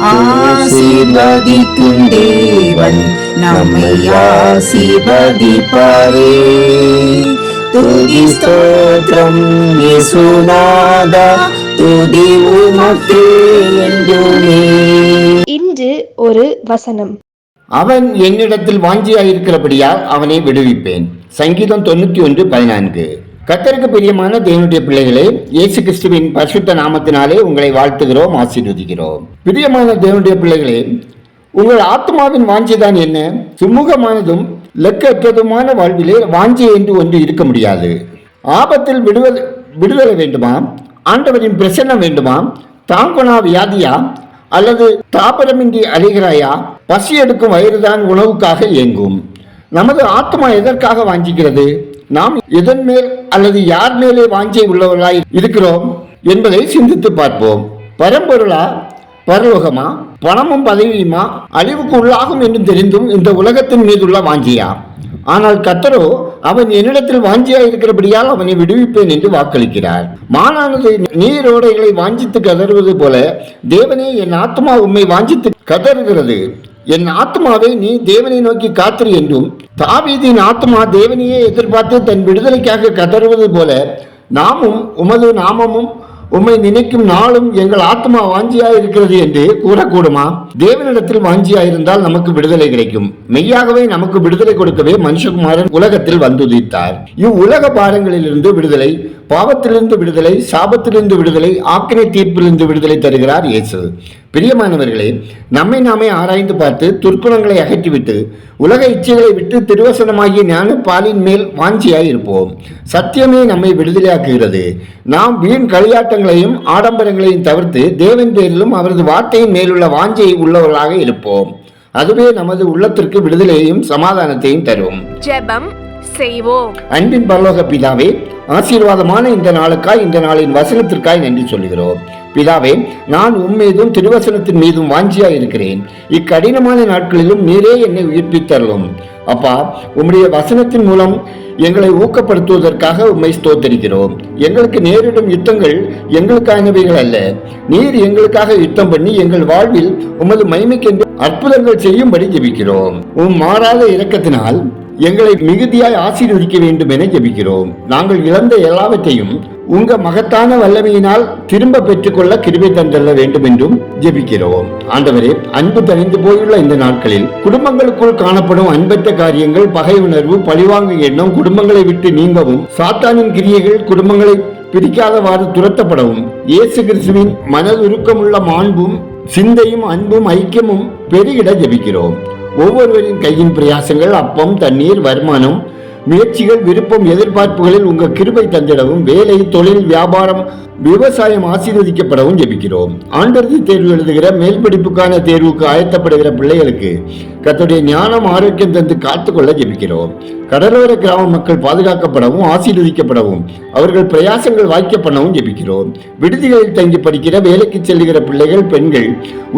ஆசீர்வதிக்கும் தேவன் நம்மை ஆசீர்வதிப்பாரே. துதி ஸ்தோத்திரம் இயேசுநாதா துதி உமக்கே என்றுமே. இன்று ஒரு வசனம். அவன் என்னிடத்தில் வாஞ்சியாயிருக்கிறபடியால் அவனை விடுவிப்பேன். சங்கீதம் தொண்ணூத்தி ஒன்று பதினான்கு. கத்தருக்கு பிரியமான தேவனுடைய பிள்ளைகளே இயேசு கிறிஸ்துவின் பரிசுத்த நாமத்தினாலே உங்களை வாழ்த்துகிறோம் ஆசீர்வதிக்கிறோம். பிரியமான தேவனுடைய பிள்ளைகளே உங்கள் ஆத்மாவின் வாஞ்சிதான் என்ன? சுமூகமானதும் லெக்கற்றதுமான வாழ்விலே வாஞ்சி என்று ஒன்று இருக்க முடியாது. ஆபத்தில் விடுதலை விடுதலை வேண்டுமா? ஆண்டவரின் பிரசன்னம் வேண்டுமா? தாங்குணா வியாதியா? அல்லது தாபரமின்றி அழிகிறாயா? பசி எடுக்கும் வயிறுதான் உணவுக்காக இயங்கும் நமது ஆத்மா எதற்காக வாஞ்சிக்கிறது நாம் எதன் மேல் அல்லது யார் மேலே வாஞ்சை உள்ளவர்களாய் இருக்கிறோம் என்பதை சிந்தித்து பார்ப்போம். பரம்பொருளா பரலோகமா பணமும் பதவியுமா அழிவுக்கு உள்ளாகும் என்று தெரிந்தும் இந்த உலகத்தின் மீதுள்ள வாஞ்சியா? ஆனால் கத்தரோ அவன் என்னிடத்தில் வாஞ்சியா இருக்கிறபடியால் அவனை விடுவிப்பேன் என்று வாக்களிக்கிறார். மானானது நீரோடைகளை வாஞ்சித்து கதறுவது போல தேவனே என் ஆத்மா உண்மை வாஞ்சித்து கதறுகிறது. என் ஆத்மாவை நீ தேவனை நோக்கி காத்திரு என்றும் தாவீதின் ஆத்மா தேவனையே எதிர்பார்த்து தன் விடுதலைக்காக கதறுவது போல நாமும் உமது நாமமும் உம்மை நினைக்கும் நாளும் எங்கள் ஆத்மா வாஞ்சியா இருக்கிறது என்று கூறக்கூடுமா? தேவனிடத்தில் வாஞ்சியா இருந்தால் நமக்கு விடுதலை கிடைக்கும். மெய்யாகவே நமக்கு விடுதலை கொடுக்கவே மனுஷகுமாரன் உலகத்தில் வந்துதித்தார். இவ்வுலக பாரங்களிலிருந்து விடுதலை பாவத்திலிருந்து விடுதலை சாபத்திலிருந்து விடுதலை ஆக்கினை தீர்ப்பிலிருந்து விடுதலை தருகிறார் இயேசு. பிரியமானவர்களே நம்மை நாமே ஆராய்ந்து பார்த்து துர்க்குணங்களை அகற்றிவிட்டு உலக இச்சைகளை விட்டு திருவசனமாகிய ஞான பாலின் மேல் வாஞ்சியாய் இருப்போம் சத்தியமே நம்மை விடுதலையாக்குகிறது. நாம் வீண் களியாட்டங்களையும் ஆடம்பரங்களையும் தவிர்த்து தேவன் பேரிலும் அவரது வார்த்தையின் மேலுள்ள வாஞ்சையை உள்ளவர்களாக இருப்போம். அதுவே நமது உள்ளத்திற்கு விடுதலையையும் சமாதானத்தையும் தரும். ஜெபம் செய்வோம். அன்பின் பரலோக பிதாவே ஆசீர்வாதமான இந்த நாளுக்காய் இந்த நாளின் வசனத்திற்காய் நன்றி சொல்கிறோம் பிதாவே நான் உம்மீதும் திருவசனத்தின் மீதும் வாஞ்சியா இருக்கிறேன் இக்கடினமான நாட்களிலும் நீரே என்னை உயிர்ப்பித்தரலும் அப்பா உம்முடைய வசனத்தின் மூலம் எங்களை ஊக்கப்படுத்துவதற்காக உம்மை ஸ்தோத்தரிக்கிறோம். எங்களுக்கு நேரிடும் யுத்தங்கள் எங்களுக்கானவைகள் அல்ல. நீர் எங்களுக்காக யுத்தம் பண்ணி எங்கள் வாழ்வில் உமது மைமைக்கென்று அற்புதங்கள் செய்யும்படி ஜெபிக்கிறோம். உம் மாறாத இரக்கத்தினால் எங்களை மிகுதியாய் ஆசீர்வதிக்க வேண்டும் என ஜெபிக்கிறோம். நாங்கள் இழந்த எல்லாவற்றையும் உங்க மகத்தான வல்லமையினால் திரும்ப பெற்றுக்கொள்ள கிருபை தந்தள்ள வேண்டும் என்றும் ஜெபிக்கிறோம். ஆண்டவரே அன்பு தணிந்து போயுள்ள இந்த நாட்களில் குடும்பங்களுக்குள் காணப்படும் அன்பற்ற காரியங்கள் பகை உணர்வு பழிவாங்கு எண்ணம் குடும்பங்களை விட்டு நீங்கவும் சாத்தானின் கிரியைகள் குடும்பங்களை பிரிக்காதவாறு துரத்தப்படவும் இயேசு கிறிஸ்துவின் மனதுருக்கமுள்ள மாண்பும் சிந்தையும் அன்பும் ஐக்கியமும் பெருகிட ஜெபிக்கிறோம். ஒவ்வொருவரின் கையின் பிரயாசங்கள் அப்பம் தண்ணீர் வருமானம் முயற்சிகள் விருப்பம் எதிர்பார்ப்புகளில் உங்கள் கிருபை தந்திடவும் வேலை தொழில் வியாபாரம் விவசாயம் ஆசீர்வதிக்கப்படவும் ஜெபிக்கிறோம். ஆண்டர்தி தேர்வு எழுதுகிற மேல் படிப்புக்கான தேர்வுக்கு ஆயத்தப்படுகிற பிள்ளைகளுக்கு கத்துடைய ஞானம் ஆரோக்கியம் தந்து காத்துக்கொள்ள ஜெபிக்கிறோம். கடலோர கிராம மக்கள் பாதுகாக்கப்படவும் ஆசீர்வதிக்கப்படவும் அவர்கள் பிரயாசங்கள் வாய்க்க பண்ணவும் ஜெபிக்கிறோம். விடுதிகளில் தங்கி படிக்கிற வேலைக்கு செல்லுகிற பிள்ளைகள் பெண்கள்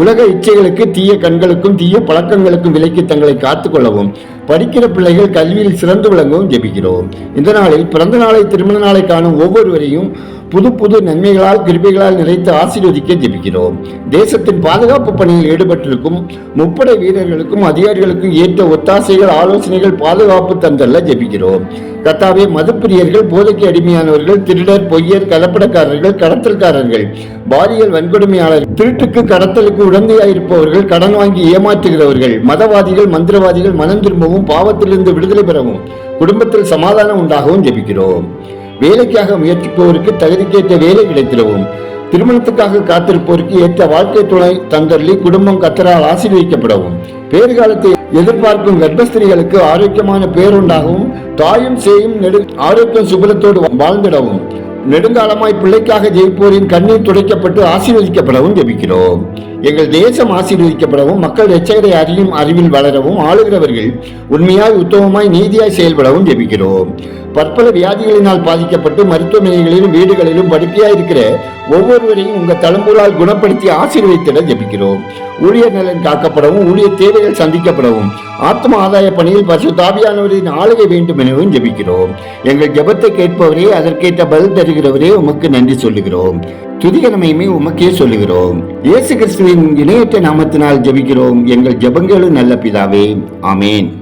உலக இச்சைகளுக்கு தீய கண்களுக்கும் தீய பழக்கங்களுக்கும் விலைக்கு தங்களை காத்துக்கொள்ளவும் படிக்கிற பிள்ளைகள் கல்வியில் சிறந்து விளங்கவும் ஜெபிக்கிறோம். இந்த நாளில் பிறந்த நாளை திருமண நாளை காணும் ஒவ்வொருவரையும் புது புது நன்மைகளால் கிருபைகளால் நிறைத்து ஆசீர்வதிக்க ஜெபிக்கிறோம். தேசத்தின் பாதுகாப்பு பணியில் ஈடுபட்டிருக்கும் முப்படை வீரர்களுக்கும் அதிகாரிகளுக்கும் ஏற்ற ஒத்தாசைகள் ஆலோசனைகள் பாதுகாப்பு தந்தல்ல ஜெபிக்கிறோம். கத்தாவே மதுப்பிரியர்கள் போதைக்கு அடிமையானவர்கள் திருடர் பொய்யர் கலப்படக்காரர்கள் கடத்தல்காரர்கள் பாலியல் வன்கொடுமையாளர் திருட்டுக்கு கடத்தலுக்கு உடந்தையாயிருப்பவர்கள் கடன் வாங்கி ஏமாற்றுகிறவர்கள் மதவாதிகள் மந்திரவாதிகள் மனம் திரும்பவும் பாவத்திலிருந்து விடுதலை பெறவும் குடும்பத்தில் சமாதானம் உண்டாகவும் ஜெபிக்கிறோம். வேலைக்காக முயற்சிப்பவருக்கு தகுதிக்கேற்ற வேலை கிடைத்திடவும். திருமணத்துக்காக காத்திருப்போருக்கு ஏற்ற வாழ்க்கை துணை தந்தள்ளி குடும்பம் கத்தரால் ஆசீர்வதிக்கப்படவும். பேறுகாலத்தை எதிர்பார்க்கும் கர்ப்பஸ்திரிகளுக்கு ஆரோக்கியமான பேருண்டாகவும் தாயும் சேயும் நெடு ஆரோக்கியம் சுபலத்தோடு வாழ்ந்திடவும். நெடுங்காலமாய் பிள்ளைக்காக ஜெயிப்போரின் கண்ணீர் துடைக்கப்பட்டு ஆசீர்வதிக்கப்படவும் ஜெபிக்கிறோம். எங்கள் தேசம் ஆசீர்வதிக்கப்படவும் மக்கள் எச்சகரை அறியும் அறிவில் வளரவும் ஆளுகிறவர்கள் உண்மையாய் உத்தமமாய் நீதியாய் செயல்படவும் ஜெபிக்கிறோம். பற்பல வியாதிகளினால் பாதிக்கப்பட்டு மருத்துவமனைகளிலும் வீடுகளிலும் படுக்கையாய் இருக்கிற ஒவ்வொருவரையும் உங்க தளம்புகளால் குணப்படுத்தி ஆசீர்வதித்திட ஜெபிக்கிறோம். ஊழியர் நலன் காக்கப்படவும் ஊழியர் தேவைகள் சந்திக்கப்படவும் ஆத்ம ஆதாய பணியில் பசுதாபியானவரின் ஆளுகை வேண்டும் எனவும் ஜெபிக்கிறோம். எங்கள் ஜெபத்தை கேட்பவரே அதற்கேற்ற பதில் தருகிறவரே உமக்கு நன்றி சொல்லுகிறோம். துதிகரமையுமே உமக்கே சொல்லுகிறோம். இயேசு கிறிஸ்துவின் இணையற்ற நாமத்தினால் ஜெபிக்கிறோம். எங்கள் ஜெபங்களும் நல்ல பிதாவே. ஆமேன்.